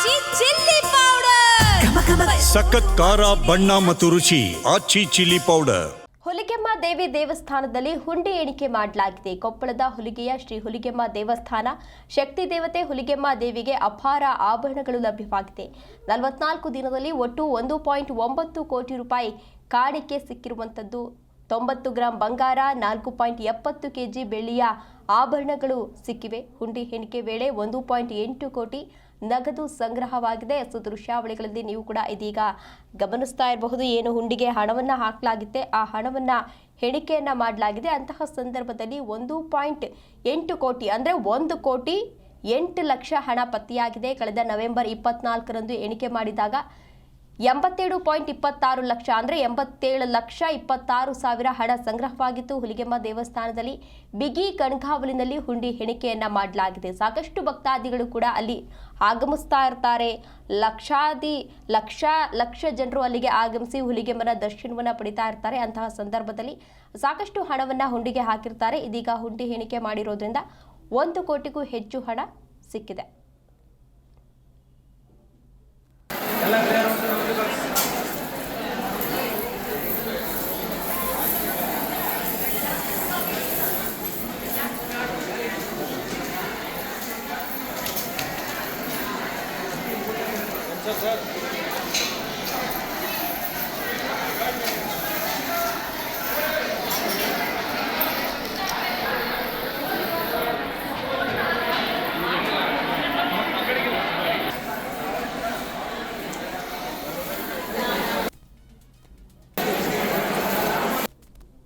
ಆಚಿ chilli powder. ಸಖತ್ ಖಾರ ಬಣ್ಣ ಮತ್ತು ರುಚಿ ಆಚಿ ಚಿಲ್ಲಿ ಪೌಡರ್. ಹುಲಿಗೆಮ್ಮ ದೇವಿ ದೇವಸ್ಥಾನದಲ್ಲಿ ಹುಂಡಿ ಎಣಿಕೆ ಮಾಡಲಾಗಿದೆ. ಕೊಪ್ಪಳದ ಹುಲಿಗೆಯ ಶ್ರೀ ಹುಲಿಗೆಮ್ಮ ದೇವಸ್ಥಾನ ಶಕ್ತಿ ದೇವತೆ ಹುಲಿಗೆಮ್ಮ ದೇವಿಗೆ ಅಪಾರ ಆಭರಣಗಳು ಲಭ್ಯವಾಗಿದೆ. ನಲವತ್ನಾಲ್ಕು ದಿನದಲ್ಲಿ ಒಟ್ಟು ಒಂದು ಪಾಯಿಂಟ್ ಒಂಬತ್ತು ಕೋಟಿ ರೂಪಾಯಿ ಕಾಣಿಕೆ ಸಿಕ್ಕಿರುವಂಥದ್ದು. ತೊಂಬತ್ತು ಗ್ರಾಂ ಬಂಗಾರ ನಾಲ್ಕು ಪಾಯಿಂಟ್ ಎಪ್ಪತ್ತು ಕೆಜಿ ಬೆಳ್ಳಿಯ ಆಭರಣಗಳು ಸಿಕ್ಕಿವೆ. ಹುಂಡಿ ಎಣಿಕೆ ವೇಳೆ ಒಂದು ಪಾಯಿಂಟ್ ಎಂಟು ಕೋಟಿ ನಗದು ಸಂಗ್ರಹವಾಗಿದೆ. ದೃಶ್ಯಾವಳಿಗಳಲ್ಲಿ ನೀವು ಕೂಡ ಇದೀಗ ಗಮನಿಸ್ತಾ ಇರಬಹುದು. ಏನು ಹುಂಡಿಗೆ ಹಣವನ್ನು ಹಾಕಲಾಗಿದೆ ಆ ಹಣವನ್ನು ಎಣಿಕೆಯನ್ನು ಮಾಡಲಾಗಿದೆ. ಅಂತಹ ಸಂದರ್ಭದಲ್ಲಿ ಒಂದು ಪಾಯಿಂಟ್ ಎಂಟು ಕೋಟಿ, ಅಂದರೆ ಒಂದು ಕೋಟಿ ಎಂಟು ಲಕ್ಷ ಹಣ ಪತ್ತೆಯಾಗಿದೆ. ಕಳೆದ ನವೆಂಬರ್ ಇಪ್ಪತ್ನಾಲ್ಕರಂದು ಎಣಿಕೆ ಮಾಡಿದಾಗ ಎಂಬತ್ತೇಳು ಪಾಯಿಂಟ್ ಇಪ್ಪತ್ತಾರು ಲಕ್ಷ ಅಂದರೆ ಎಂಬತ್ತೇಳು ಲಕ್ಷ ಇಪ್ಪತ್ತಾರು ಸಾವಿರ ಹಣ ಸಂಗ್ರಹವಾಗಿತ್ತು ಹುಲಿಗೆಮ್ಮ ದೇವಸ್ಥಾನದಲ್ಲಿ ಬಿಗಿ ಕಣ್ಗಾವಲಿನಲ್ಲಿ ಹುಂಡಿ ಎಣಿಕೆಯನ್ನ ಮಾಡಲಾಗಿದೆ. ಸಾಕಷ್ಟು ಭಕ್ತಾದಿಗಳು ಕೂಡ ಅಲ್ಲಿ ಆಗಮಿಸ್ತಾ ಇರ್ತಾರೆ. ಲಕ್ಷಾದಿ, ಲಕ್ಷ ಲಕ್ಷ ಜನರು ಅಲ್ಲಿಗೆ ಆಗಮಿಸಿ ಹುಲಿಗೆಮ್ಮನ ದರ್ಶನವನ್ನು ಪಡಿತಾ ಇರ್ತಾರೆ. ಅಂತಹ ಸಂದರ್ಭದಲ್ಲಿ ಸಾಕಷ್ಟು ಹಣವನ್ನು ಹುಂಡಿಗೆ ಹಾಕಿರ್ತಾರೆ. ಇದೀಗ ಹುಂಡಿ ಎಣಿಕೆ ಮಾಡಿರೋದ್ರಿಂದ ಒಂದು ಕೋಟಿಗೂ ಹೆಚ್ಚು ಹಣ ಸಿಕ್ಕಿದೆ. Arkadaşlar